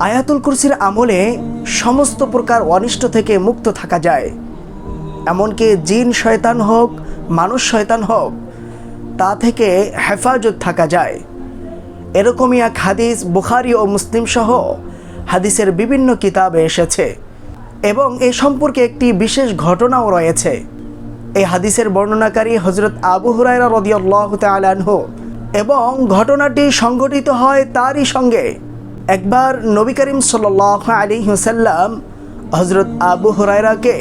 আয়াতুল কুরসির আমলে সমস্ত প্রকার অনিষ্ট থেকে মুক্ত থাকা যায়। এমনকি জিন শয়তান হোক, মানুষ শয়তান হোক, তা থেকে হেফাজত থাকা যায়। এরকমই এক হাদিস বুখারি ও মুসলিম সহ হাদিসের বিভিন্ন কিতাবে এসেছে এবং এ সম্পর্কে একটি বিশেষ ঘটনাও রয়েছে। এই হাদিসের বর্ণনাকারী হজরত আবু হুরায়রা রদিয়াল্লাহ তালানহ এবং ঘটনাটি সংঘটিত হয় তারই সঙ্গে। একবার নবী করিম সাল্লাহ আলী হুসাল্লাম হজরত আবু হুরায়রাকে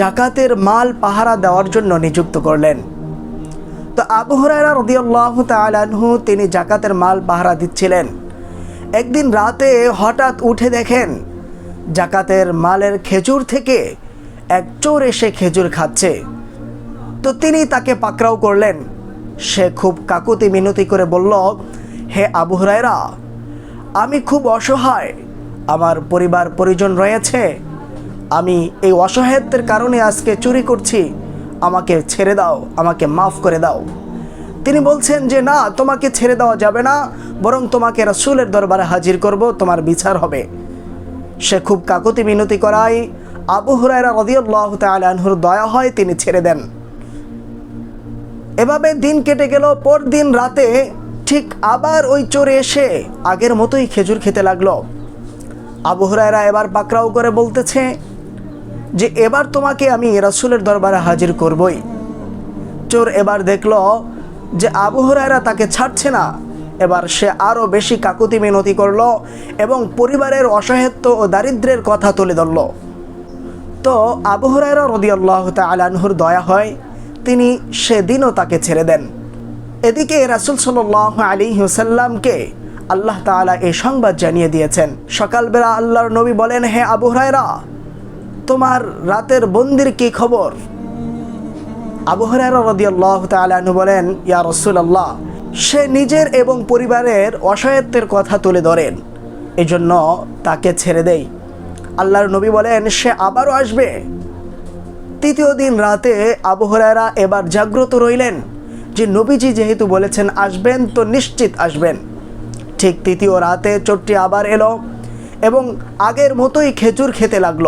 জাকাতের মাল পাহারা দেওয়ার জন্য নিযুক্ত করলেন। তো আবু হুরায়রা রদিয়াল্লাহ তালানহু তিনি জাকাতের মাল পাহারা দিচ্ছিলেন। একদিন রাতে হঠাৎ উঠে দেখেন জাকাতের মালের খেজুর থেকে এক চোর এসে খেজুর খাচ্ছে। তো তিনি তাকে পাকড়াও করলেন। সে খুব কাকুতি মিনতি করে বলল, হে আবু হুরায়রা আমি খুব অসহায়। আমার পরিবার পরিজন রয়েছে। আমি এই অসহায়ত্বের কারণে আজকে চুরি করছি। আমাকে ছেড়ে দাও, আমাকে মাফ করে দাও। তিনি বলছেন যে, না, তোমাকে ছেড়ে দেওয়া যাবে না, বরং তোমাকে রাসূলের দরবারে হাজির করব, তোমার বিচার হবে। সে খুব কাকুতি মিনতি করায়। আবু হুরায়রা রদিয়াল্লাহ তালাহুর দয়া হয় তিনি ছেড়ে দেন। এভাবে দিন কেটে গেল, পরদিন রাতে ঠিক আবার ওই চোরে এসে আগের মতোই খেজুর খেতে লাগল। আবহরায়রা এবার পাকড়াও করে বলতেছে যে, এবার তোমাকে আমি রাসূলের দরবারে হাজির করবই। চোর এবার দেখল যে, আবু হুরায়রা তাকে ছাড়ছে না। এবার সে আরও বেশি কাকুতি মিনতি করল এবং পরিবারের অসহায়ত্ব ও দারিদ্রের কথা তুলে ধরল। তো আবু হুরায়রা রদিয়াল্লাহ তালানহুর দয়া হয়, তিনি সেদিনও তাকে ছেড়ে দেন। এদিকে রাসুল সাল্লাহ আলী হুসাল্লামকে আল্লাহ তাআলা এই সংবাদ জানিয়ে দিয়েছেন। সকালবেলা আল্লাহর নবী বলেন, হে আবু হুরায়রা, তোমার রাতের বন্দির কি খবর? আবু হরারা রদিয়াল্লাহ তালাহু বলেন, ইয়া রসুল আল্লাহ সে নিজের এবং পরিবারের অসহায়ত্বের কথা তুলে ধরেন, এজন্য তাকে ছেড়ে দেই। আল্লাহর নবী বলেন, সে আবারও আসবে। তৃতীয় দিন রাতে আবু হরায়রা এবার জাগ্রত রইলেন। যে নবীজি যেহেতু বলেছেন, আসবেন তো নিশ্চিত আসবেন। ঠিক তৃতীয় রাতে চোরটি আবার এলো এবং আগের মতোই খেজুর খেতে লাগল।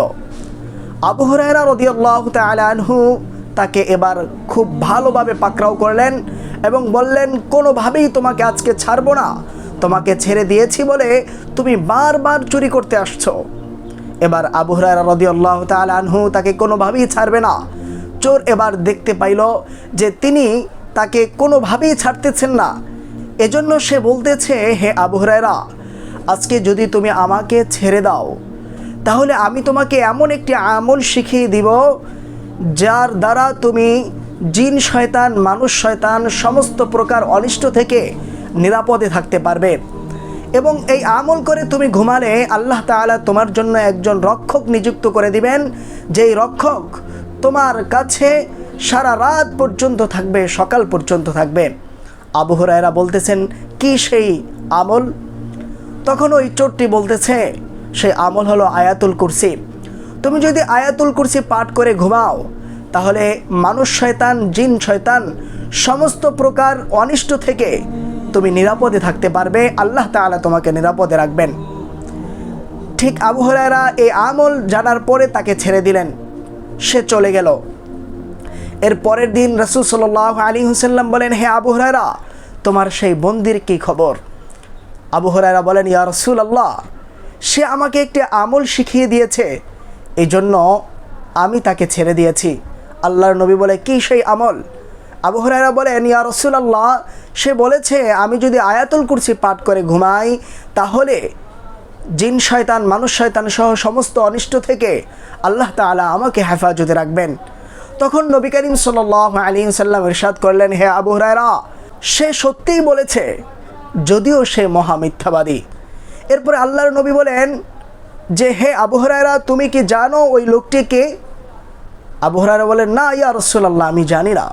আবু রদিয়াল্লাহ তালানহু তাকে এবার খুব ভালোভাবে পাকড়াও করলেন এবং বললেন, কোনোভাবেই তোমাকে আজকে ছাড়বো না। তোমাকে ছেড়ে দিয়েছি বলে তুমি বারবার চুরি করতে আসছো। এবার আবু রদিয়াল্লাহ তালানহু তাকে কোনোভাবেই ছাড়বে না। চোর এবার দেখতে পাইল যে তিনি তাকে কোনোভাবেই ছাড়তেছেন না। এজন্য সে বলতেছে, হে আবু হরায়রা, আজকে যদি তুমি আমাকে ছেড়ে দাও, তাহলে আমি তোমাকে এমন একটি আমল শিখিয়ে দিব, যার দ্বারা তুমি জিন শয়তান, মানুষ শয়তান, সমস্ত প্রকার অনিষ্ট থেকে নিরাপদে থাকতে পারবে। এবং এই আমল করে তুমি ঘুমালে আল্লাহ তাআলা তোমার জন্য একজন রক্ষক নিযুক্ত করে দিবেন, যেই রক্ষক তোমার কাছে সারা রাত পর্যন্ত থাকবে, সকাল পর্যন্ত থাকবে। আবু হুরায়রা বলতেছেন, কি সেই আমল? তখন ওই চোরটি বলতেছে, সেই আমল হলো আয়াতুল কুরসি। তুমি যদি আয়াতুল কুরসি পাঠ করে ঘুমাও, তাহলে মানুষ শয়তান, জিন শয়তান, সমস্ত প্রকার অনিষ্ট থেকে তুমি নিরাপদে থাকতে পারবে। আল্লাহ তাআলা তোমাকে নিরাপদে রাখবেন। ঠিক আবু হরায়রা এই আমল জানার পরে তাকে ছেড়ে দিলেন। সে চলে গেল। এর পরের দিন রসুল সাল্লাহ আলী হুসাল্লাম বলেন, হে আবু তোমার সেই বন্দির কি খবর? আবু বলেন, ইয়া রসুল আল্লাহ সে আমাকে একটি আমল শিখিয়ে দিয়েছে। এই জন্য আমি তাকে ছেড়ে দিয়েছি। আল্লাহর নবী বলে, কি সেই আমল? আবু বলেন, ইয়া রসুল আল্লাহ সে বলেছে, আমি যদি আয়াতুল কুরসি পাঠ করে ঘুমাই, তাহলে জিন শয়তান, মানুষ শয়তান সহ সমস্ত অনিষ্ট থেকে আল্লাহ তাআলা আমাকে হেফাজতে রাখবেন। তখন নবী করিম সাল আলী সাল্লাম ইরশাদ করলেন, হে আবু হরাইরা সে সত্যিই বলেছে, যদিও সে মহা মিথ্যাবাদী। এরপরে আল্লাহর নবী বলেন, যে হে আবু হরাইরা তুমি কি জানো ওই লোকটিকে আবু হরাইরা বলেন, না, ইয়া রসুল্লাহ আমি জানি না।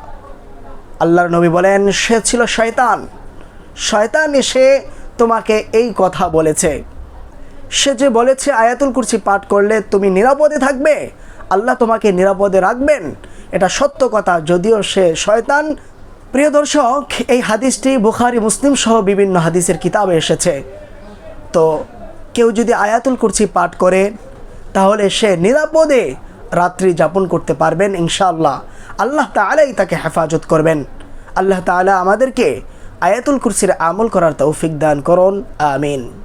আল্লাহর নবী বলেন, সে ছিল শয়তান। শয়তান এসে তোমাকে এই কথা বলেছে। সে যে বলেছে, আয়াতুল কুরসি পাঠ করলে তুমি নিরাপদে থাকবে। আল্লাহ তোমাকে নিরাপদে রাখবেন। এটা সত্য কথা, যদিও সে শয়তান। প্রিয় দর্শক, এই হাদিসটি বুখারি, মুসলিম সহ বিভিন্ন হাদিসের কিতাবে এসেছে। তো কেউ যদি আয়াতুল কুরসি পাঠ করে, তাহলে সে নিরাপদে রাত্রি যাপন করতে পারবেন, ইনশাআল্লাহ। আল্লাহ তালাই তাকে হেফাজত করবেন। আল্লাহ তাআলা আমাদেরকে আয়াতুল কুরসির আমল করার তৌফিক দান করুন, আমিন।